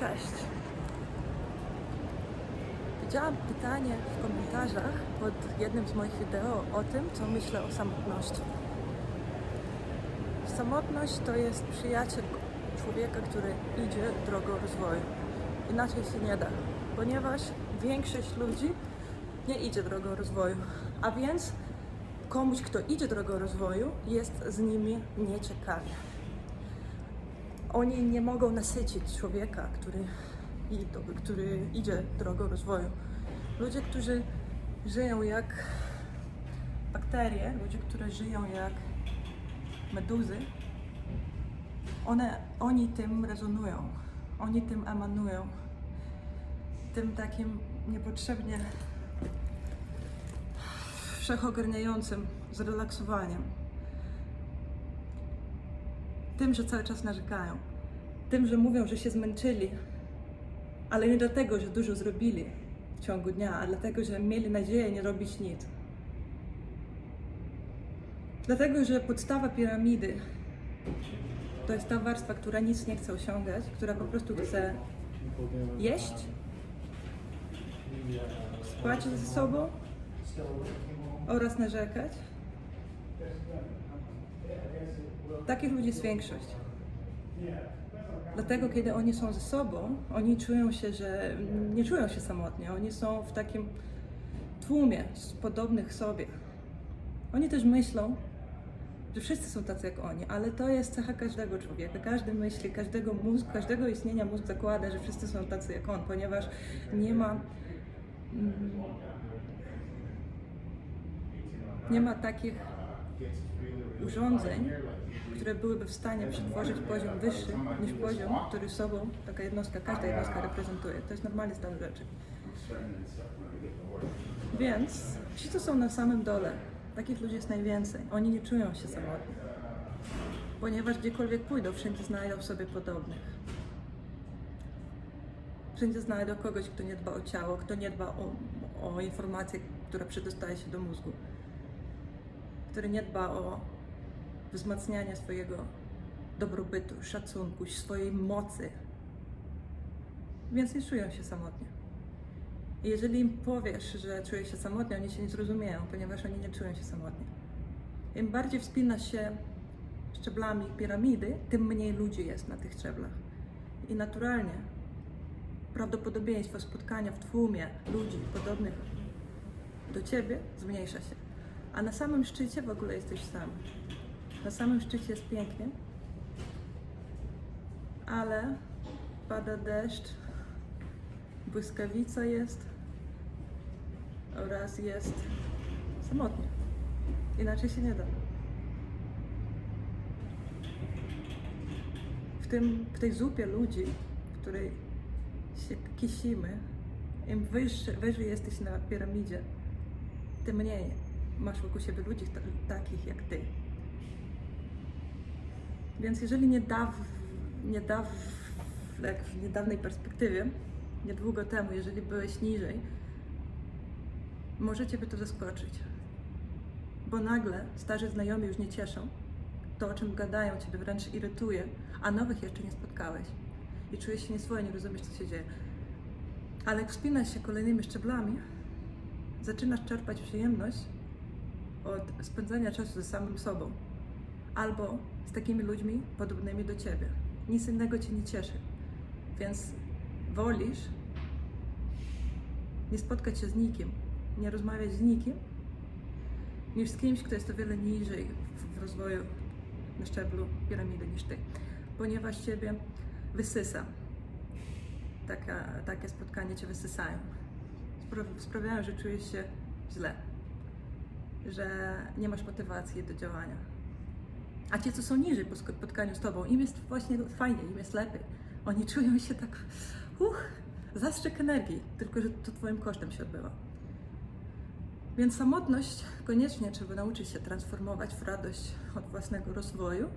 Cześć. Widziałam pytanie w komentarzach pod jednym z moich wideo o tym, co myślę o samotności. Samotność to jest przyjaciel człowieka, który idzie drogą rozwoju. Inaczej się nie da, ponieważ większość ludzi nie idzie drogą rozwoju, a więc komuś, kto idzie drogą rozwoju, jest z nimi nieciekawie. Oni nie mogą nasycić człowieka, który, który idzie drogą rozwoju. Ludzie, którzy żyją jak bakterie, ludzie, którzy żyją jak meduzy, one, oni tym rezonują, oni tym emanują, tym takim niepotrzebnie wszechogarniającym zrelaksowaniem tym, że cały czas narzekają, tym, że mówią, że się zmęczyli, ale nie dlatego, że dużo zrobili w ciągu dnia, a dlatego, że mieli nadzieję nie robić nic. Dlatego, że podstawa piramidy to jest ta warstwa, która nic nie chce osiągać, która po prostu chce jeść, spać ze sobą oraz narzekać. Takich ludzi jest większość. Dlatego, kiedy oni są ze sobą, oni czują się, że nie czują się samotnie. Oni są w takim tłumie podobnych sobie. Oni też myślą, że wszyscy są tacy jak oni, ale to jest cecha każdego człowieka. Każdy myśli, każdego mózg, każdego istnienia mózg zakłada, że wszyscy są tacy jak on, ponieważ nie ma. mm, Nie ma takich urządzeń, które byłyby w stanie przetworzyć poziom wyższy niż poziom, który sobą taka jednostka, każda jednostka reprezentuje. To jest normalny stan rzeczy. Więc ci, co są na samym dole, takich ludzi jest najwięcej. Oni nie czują się samotni, ponieważ gdziekolwiek pójdą, wszędzie znajdą sobie podobnych. Wszędzie znajdą kogoś, kto nie dba o ciało, kto nie dba o, o informacje, która przedostaje się do mózgu, który nie dba o wzmacnianie swojego dobrobytu, szacunku, swojej mocy. Więc nie czują się samotnie. I jeżeli im powiesz, że czuje się samotnie, oni się nie zrozumieją, ponieważ oni nie czują się samotnie. Im bardziej wspinasz się szczeblami piramidy, tym mniej ludzi jest na tych szczeblach. I naturalnie prawdopodobieństwo spotkania w tłumie ludzi podobnych do ciebie zmniejsza się. A na samym szczycie w ogóle jesteś sam. Na samym szczycie jest pięknie, ale pada deszcz, błyskawica jest oraz jest samotnie. Inaczej się nie da. W, tym, w tej zupie ludzi, w której się kisimy, im wyższy, wyżej jesteś na piramidzie, tym mniej masz wokół siebie ludzi ta- takich jak ty. Więc jeżeli niedaw, niedaw, jak w niedawnej perspektywie, niedługo temu, jeżeli byłeś niżej, może Ciebie to zaskoczyć. Bo nagle starzy znajomi już nie cieszą. To, o czym gadają, Ciebie wręcz irytuje, a nowych jeszcze nie spotkałeś. I czujesz się nieswojo, nie rozumiesz, co się dzieje. Ale jak wspinasz się kolejnymi szczeblami, zaczynasz czerpać przyjemność od spędzania czasu ze samym sobą albo z takimi ludźmi podobnymi do ciebie. Nic innego cię nie cieszy. Więc wolisz nie spotkać się z nikim, nie rozmawiać z nikim, niż z kimś, kto jest o wiele niżej w, rozwoju na szczeblu piramidy niż ty, ponieważ ciebie wysysa. Taka, takie spotkania cię wysysają. Spra- Sprawiają, że czujesz się źle, że nie masz motywacji do działania. A ci, co są niżej po spotkaniu z tobą, im jest właśnie fajnie, im jest lepiej. Oni czują się tak, uch, zastrzyk energii, tylko że to twoim kosztem się odbywa. Więc samotność koniecznie trzeba nauczyć się transformować w radość od własnego rozwoju.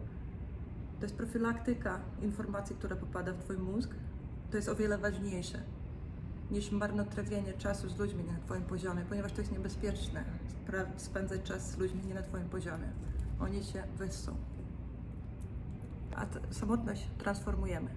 To jest profilaktyka informacji, która popada w twój mózg. To jest o wiele ważniejsze niż marnotrawienie czasu z ludźmi na twoim poziomie, ponieważ to jest niebezpieczne spędzać czas z ludźmi nie na twoim poziomie. Oni się wyssą. A samotność transformujemy.